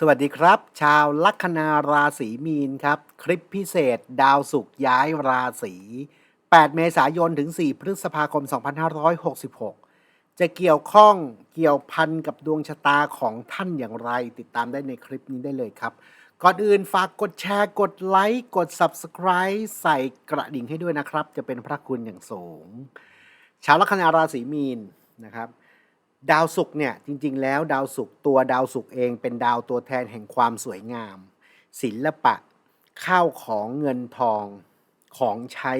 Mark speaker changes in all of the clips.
Speaker 1: สวัสดีครับ ชาวลัคนาราศีมีนครับ คลิปพิเศษ ดาวศุกร์ย้ายราศี8 เมษายนถึง 4 พฤษภาคม 2566 จะเกี่ยวข้องเกี่ยวพันกับดวงชะตาของท่านอย่างไร ติดตามได้ในคลิปนี้ได้เลยครับ ก่อนอื่นฝากกดแชร์กดไลค์กด Subscribe ใส่กระดิ่งให้ด้วยนะครับ จะเป็นพระคุณอย่างสูง ชาวลัคนาราศีมีนนะครับ ดาวศุกร์เนี่ยจริงๆ แล้วดาวศุกร์ตัวดาวศุกร์เองเป็นดาวตัวแทนแห่งความสวยงาม ศิลปะ ข้าวของเงินทอง ของใช้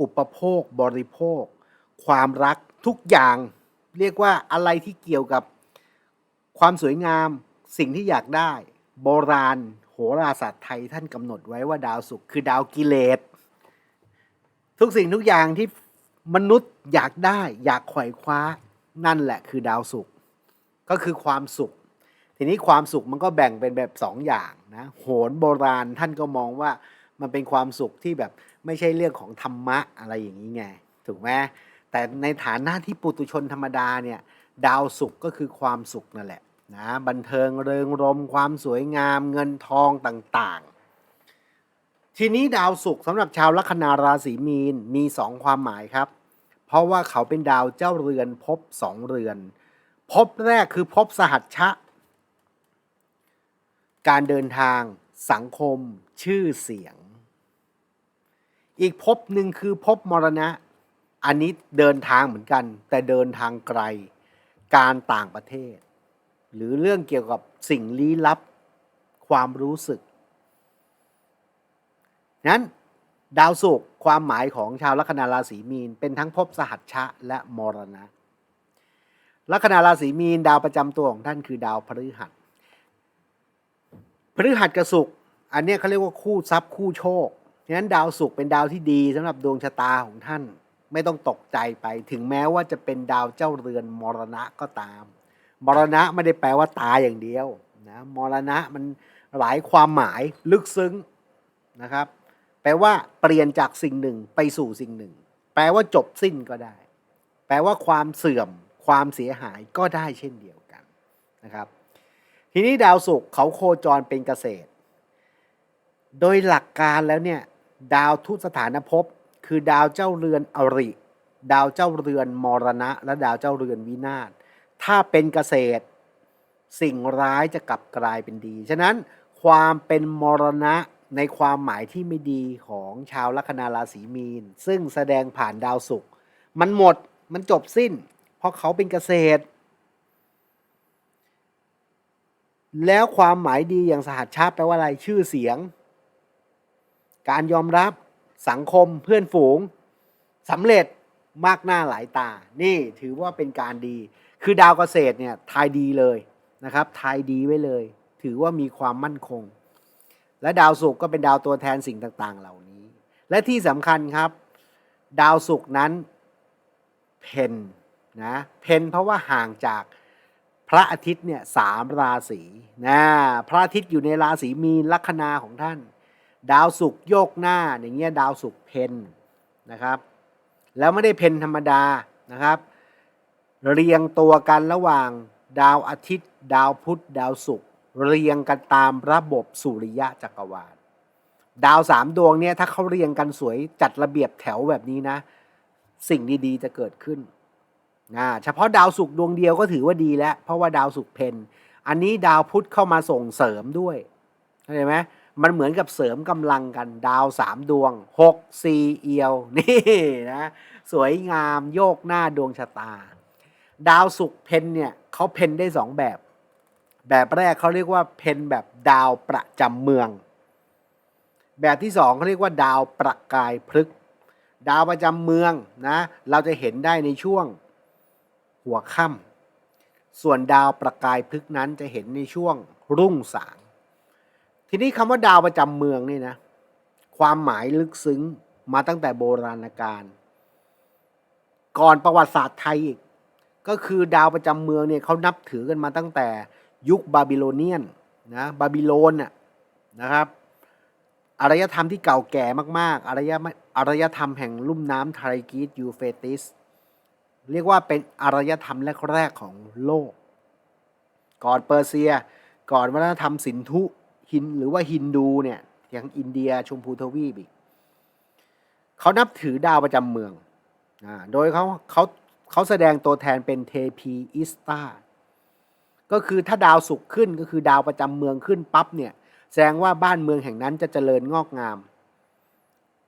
Speaker 1: อุปโภคบริโภค ความรักทุกอย่าง เรียกว่าอะไรที่เกี่ยวกับความสวยงามสิ่งที่อยากได้ โบราณ โหราศาสตร์ไทยท่านกำหนดไว้ว่าดาวศุกร์คือดาวกิเลสทุกสิ่งทุกอย่างที่มนุษย์อยากได้ อยากไขว่คว้า นั่นแหละคือดาวศุกร์ก็คือความสุข ทีนี้ความสุขมันก็แบ่งเป็นแบบสองอย่างนะโหนโบราณท่านก็มองว่ามันเป็นความสุขที่แบบไม่ใช่เรื่องของธรรมะอะไรอย่างนี้ไงถูกไหมแต่ในฐานะที่ปุตุชนธรรมดาเนี่ยดาวศุกร์ก็คือความสุขนั่นแหละนะบันเทิงเริงรมความสวยงามเงินทองต่างๆ ทีนี้ดาวศุกร์สำหรับชาวลัคนาราศีมีนมีสองความหมายครับ เพราะว่าเขาเป็นดาวเจ้าเรือนภพสองเรือนภพแรกคือภพสหัชชะ การเดินทาง สังคม ชื่อเสียง อีกภพหนึ่งคือภพมรณะ อันนี้เดินทางเหมือนกัน แต่เดินทางไกล การต่างประเทศ หรือเรื่องเกี่ยวกับสิ่งลี้ลับ ความรู้สึก นั้น ดาวศุกร์ความหมายของชาวลัคนาราศีมีน เป็นทั้งภพสหัชชะและมรณะ ลัคนาราศีมีนดาวประจำตัวของท่านคือดาวพฤหัสพฤหัสกับศุกร์อันนี้เขาเรียกว่าคู่ทรัพย์คู่โชคฉะนั้นดาวศุกร์เป็นดาวที่ดีสำหรับดวงชะตาของท่านไม่ต้องตกใจไปถึงแม้ว่าจะเป็นดาวเจ้าเรือนมรณะก็ตาม มรณะไม่ได้แปลว่าตายอย่างเดียวนะมรณะมันหลายความหมายลึกซึ้งนะครับ แปลว่าเปลี่ยนจากสิ่งหนึ่งไปสู่สิ่งหนึ่ง แปลว่าจบสิ้นก็ได้ แปลว่าความเสื่อม ความเสียหายก็ได้เช่นเดียวกันนะครับ ทีนี้ดาวศุกร์เขาโคจรเป็นเกษตร โดยหลักการแล้วเนี่ยดาวทุสถานภพคือดาวเจ้าเรือนอริ ดาวเจ้าเรือนมรณะ และดาวเจ้าเรือนวินาศถ้าเป็นเกษตร สิ่งร้ายจะกลับกลายเป็นดี ฉะนั้นความเป็นมรณะ ในความหมายที่ไม่ดีของชาวลัคนาราศีมีน ซึ่งแสดงผ่านดาวศุกร์มันหมดมันจบสิ้น เพราะเขาเป็นเกษตร แล้วความหมายดีอย่างสหัชชาติแปลว่าอะไรชื่อเสียง การยอมรับสังคมเพื่อนฝูงสำเร็จมากหน้าหลายตา นี่ถือว่าเป็นการดี คือดาวเกษตรเนี่ยทายดีเลยนะครับ ทายดีไว้เลย ถือว่ามีความมั่นคง และดาวศุกร์ก็เป็นดาวตัวแทนสิ่งต่าง ๆ เหล่านี้ และที่สำคัญครับ ดาวศุกร์นั้นเพนนะเพนเพราะว่าห่างจากพระอาทิตย์เนี่ยสามราศีนะพระอาทิตย์อยู่ในราศีมีนลัคนาของท่าน ดาวศุกร์โยกหน้าอย่างเงี้ยดาวศุกร์เพนนะครับ แล้วไม่ได้เพนธรรมดานะครับ เรียงตัวกันระหว่างดาวอาทิตย์ ดาวพุธดาวศุกร์ เรียงกันตามระบบสุริยะจักรวาล ดาวสามดวงเนี่ยถ้าเขาเรียงกันสวยจัดระเบียบแถวแบบนี้นะ สิ่งดีๆจะเกิดขึ้นนะเฉพาะดาวศุกร์ดวงเดียวก็ถือว่าดีแล้ว เพราะว่าดาวศุกร์เพนอันนี้ดาวพุธเข้ามาส่งเสริมด้วยเข้าใจไหมมันเหมือนกับเสริมกำลังกันดาวสามดวงหกสี่เอียวนี่นะสวยงามโยกหน้าดวงชะตา ดาวศุกร์เพนเนี่ยเขาเพนได้สองแบบ แบบแรกเขาเรียกว่าเพนแบบดาวประจำเมือง แบบที่สองเขาเรียกว่าดาวประกายพฤกษ์ดาวประจำเมืองนะเราจะเห็นได้ในช่วงหัวค่ำส่วนดาวประกายพฤกษ์นั้นจะเห็นในช่วงรุ่งสาง ทีนี้คำว่าดาวประจำเมืองนี่นะความหมายลึกซึ้งมาตั้งแต่โบราณกาลก่อนประวัติศาสตร์ไทยอีกก็คือดาวประจำเมืองเนี่ยเขานับถือกันมาตั้งแต่ ยุคบาบิโลเนียนนะบาบิโลนน่ะนะครับอารยธรรมที่เก่าแก่มากๆอารยอารยธรรมแห่งลุ่มน้ำไทรกีสยูเฟติส เรียกว่าเป็นอารยธรรมแรกๆของโลก ก่อนเปอร์เซีย ก่อนวัฒนธรรมสินธุฮินหรือว่าฮินดูเนี่ยอย่างอินเดียชมพูทวีปอีกเขานับถือดาวประจำเมืองอโดยเขาเขาเขาแสดงตัวแทนเป็นเทพีอิสตา ก็คือถ้าดาวศุกขึ้นก็คือดาวประจำเมืองขึ้นปั๊บเนี่ยแสดงว่าบ้านเมืองแห่งนั้นจะเจริญงอกงาม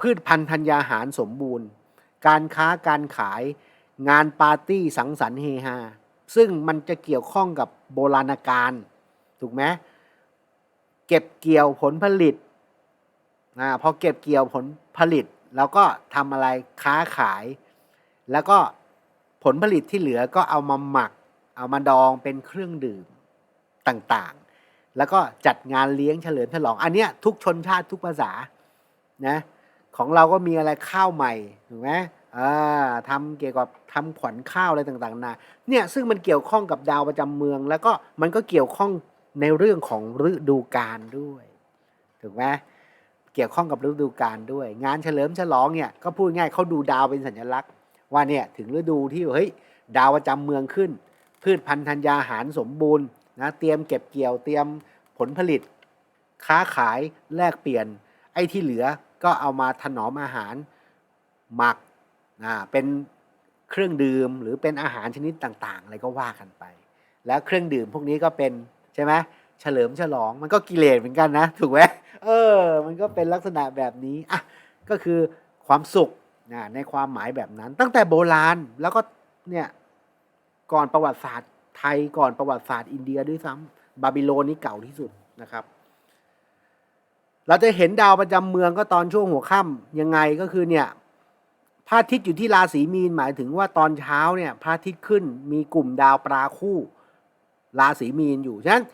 Speaker 1: พืชพันธุ์ธัญญาหารสมบูรณ์ การค้าการขายงานปาร์ตี้สังสรรค์เฮฮาซึ่งมันจะเกี่ยวข้องกับโบราณกาลถูกไหมเก็บเกี่ยวผลผลิตอ่าพอเก็บเกี่ยวผลผลิต แล้วก็ทำอะไรค้าขาย แล้วก็ผลผลิตที่เหลือก็เอามาหมัก เอามาดองเป็นเครื่องดื่มต่างๆ แล้วก็จัดงานเลี้ยงเฉลิมฉลอง อันเนี้ยทุกชนชาติทุกภาษานะของเราก็มีอะไรข้าวใหม่ถูกไหมอ่าทำเกี่ยวกับทำขวัญข้าวอะไรต่างๆนาเนี่ยซึ่งมันเกี่ยวข้องกับดาวประจำเมือง แล้วก็มันก็เกี่ยวข้องในเรื่องของฤดูกาลด้วยถูกไหมเกี่ยวข้องกับฤดูกาลด้วย งานเฉลิมฉลองเนี่ยก็พูดง่ายเขาดูดาวเป็นสัญลักษณ์ ว่าเนี่ยถึงฤดูที่เฮ้ยดาวประจำเมืองขึ้น พืชพันธุ์ธัญญาหารสมบูรณ์นะเตรียมเก็บเกี่ยวเตรียมผลผลิต ค้าขายแลกเปลี่ยน ไอ้ที่เหลือก็เอามาถนอมอาหารหมักอ่าเป็นเครื่องดื่มหรือเป็นอาหารชนิดต่างๆ อะไรก็ว่ากันไป แล้วเครื่องดื่มพวกนี้ก็เป็นใช่ไหมเฉลิมฉลองมันก็กิเลสเหมือนกันนะ ถูกไหมเออ มันก็เป็นลักษณะแบบนี้อะก็คือความสุขนะในความหมายแบบนั้น ตั้งแต่โบราณแล้วก็เนี่ย ก่อนประวัติศาสตร์ไทยก่อนประวัติศาสตร์อินเดียด้วยซ้ำบาบิโลนนี่เก่าที่สุดนะครับ เราจะเห็นดาวประจำเมืองก็ตอนช่วงหัวค่ำยังไงก็คือเนี่ยพระอาทิตย์อยู่ที่ราศีมีนหมายถึงว่าตอนเช้าเนี่ยพระอาทิตย์ขึ้นมีกลุ่มดาวปราคู่ ราศีมีนอยู่ฉะนั้น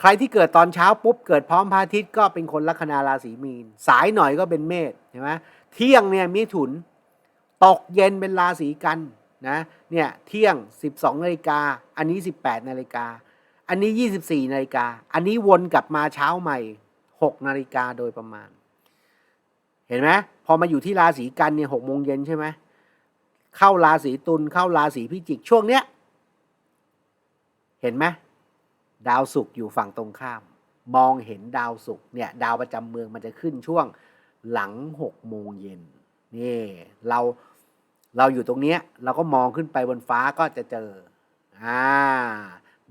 Speaker 1: ใครที่เกิดตอนเช้าปุ๊บเกิดพร้อมพระอาทิตย์ก็เป็นคนลัคนาราศีมีน สายหน่อยก็เป็นเมษใช่ไหมเที่ยงเนี่ยมิถุน ตกเย็นเป็นราศีกัน นะเนี่ยเที่ยง 12นาฬิกาอันนี้ 18นาฬิกาอันนี้ 24นาฬิกาอันนี้วนกลับมาเช้าใหม่ 6นาฬิกาโดยประมาณ เห็นไหมพอมาอยู่ที่ราศีกันเนี่ยหกโมงเย็นใช่ไหมเข้าราศีตุลเข้าราศีพิจิกช่วงเนี้ยเห็นไหมดาวศุกร์อยู่ฝั่งตรงข้าม มองเห็นดาวศุกร์เนี่ยดาวประจำเมืองมันจะขึ้นช่วงหลังหกโมงเย็นนี่เรา เราอยู่ตรงเนี้ยเราก็มองขึ้นไปบนฟ้าก็จะเจออ่า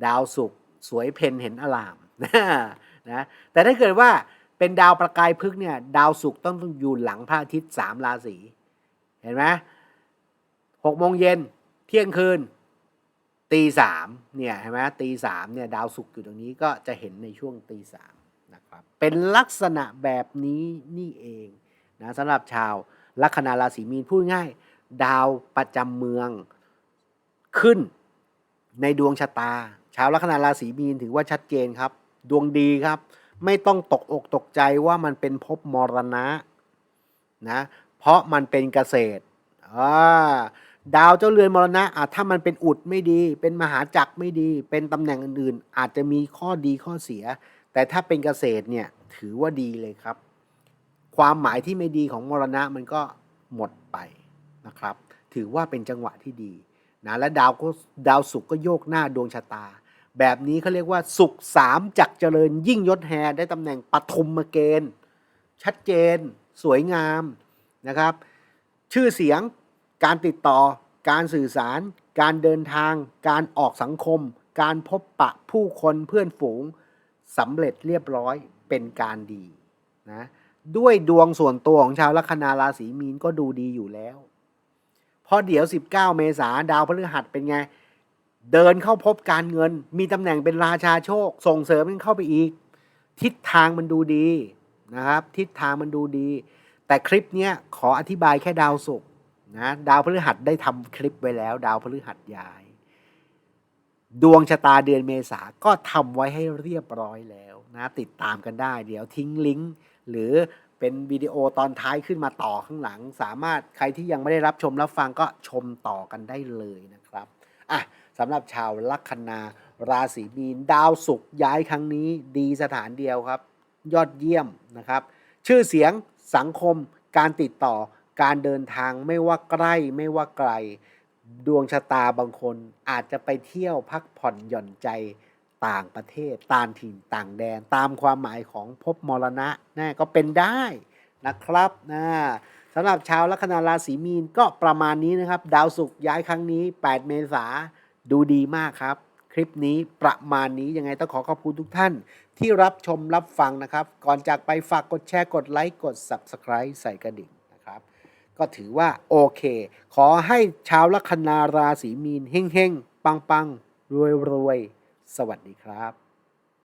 Speaker 1: ดาวศุกร์สวยเพนเห็นอลามนะแต่ถ้าเกิดว่าเป็นดาวประกายพฤกษ์เนี่ยดาวศุกร์ต้องต้องอยู่หลังพระอาทิตย์สามราศีเห็นไหมหกโมงเย็นเที่ยงคืนตีสามเนี่ยเห็นไหมตีสามเนี่ยดาวศุกร์อยู่ตรงนี้ก็จะเห็นในช่วงตีสามนะครับเป็นลักษณะแบบนี้นี่เองนะสำหรับชาวลัคนาราศีมีนพูดง่าย ดาวประจำเมือง ขึ้นในดวงชะตา ชาวลัคนาราศีมีนถือว่าชัดเจนครับ ดวงดีครับ ไม่ต้องตกอกตกใจว่ามันเป็นภพมรณะนะเพราะมันเป็นเกษตรดาวเจ้าเรือนมรณะอะถ้ามันเป็นอุดไม่ดี เป็นมหาจักรไม่ดี เป็นตำแหน่งอื่นๆ อาจจะมีข้อดีข้อเสีย แต่ถ้าเป็นเกษตรเนี่ยถือว่าดีเลยครับ ความหมายที่ไม่ดีของมรณะมันก็หมดไป นะครับ ถือว่าเป็นจังหวะที่ดีนะและดาวก็ดาวศุกร์ก็โยกหน้าดวงชะตา แบบนี้เขาเรียกว่าศุกร์สามจักเจริญยิ่งยศแฮได้ตำแหน่งปฐุมเกณฑ์ ชัดเจน สวยงามนะครับ ชื่อเสียงการติดต่อ การสื่อสาร การเดินทาง การออกสังคม การพบปะผู้คนเพื่อนฝูงสำเร็จเรียบร้อยเป็นการดีนะด้วยดวงส่วนตัวของชาวลัคนาราศีมีนก็ดูดีอยู่แล้ว พอเดี๋ยว 19 เมษาดาวพฤหัสเป็นไง เดินเข้าพบการเงิน มีตำแหน่งเป็นราชาโชค ส่งเสริมมันเข้าไปอีก ทิศทางมันดูดีนะครับ ทิศทางมันดูดี แต่คลิปเนี้ยขออธิบายแค่ดาวศุกร์นะดาวพฤหัสได้ทำคลิปไว้แล้ว ดาวพฤหัสย้าย ดวงชะตาเดือนเมษาก็ทำไว้ให้เรียบร้อยแล้วนะ ติดตามกันได้ เดี๋ยวทิ้งลิงก์หรือ เป็นวิดีโอตอนท้ายขึ้นมาต่อข้างหลัง สามารถใครที่ยังไม่ได้รับชมรับฟังก็ชมต่อกันได้เลยนะครับอะสำหรับชาวลัคนาราศีมีนดาวศุกร์ย้ายครั้งนี้ดีสถานเดียวครับ ยอดเยี่ยมนะครับ ชื่อเสียงสังคม การติดต่อการเดินทางไม่ว่าใกล้ไม่ว่าไกล ดวงชะตาบางคนอาจจะไปเที่ยวพักผ่อนหย่อนใจ ต่างประเทศต่างถิ่นต่างแดน ตามความหมายของภพมรณะนะก็เป็นได้นะครับนะสำหรับชาวลัคนาราศีมีนก็ประมาณนี้นะครับ ดาวศุกร์ย้ายครั้งนี้ 8 เมษาดูดีมากครับ คลิปนี้ประมาณนี้ยังไงต้องขอขอบคุณทุกท่าน ที่รับชมรับฟังนะครับ ก่อนจากไปฝากกดแชร์กดไลค์กด Subscribe ใส่กระดิ่งนะครับ ก็ถือว่าโอเค ขอให้ชาวลัคนาราศีมีนเฮ่งๆปังๆรวยๆ สวัสดีครับ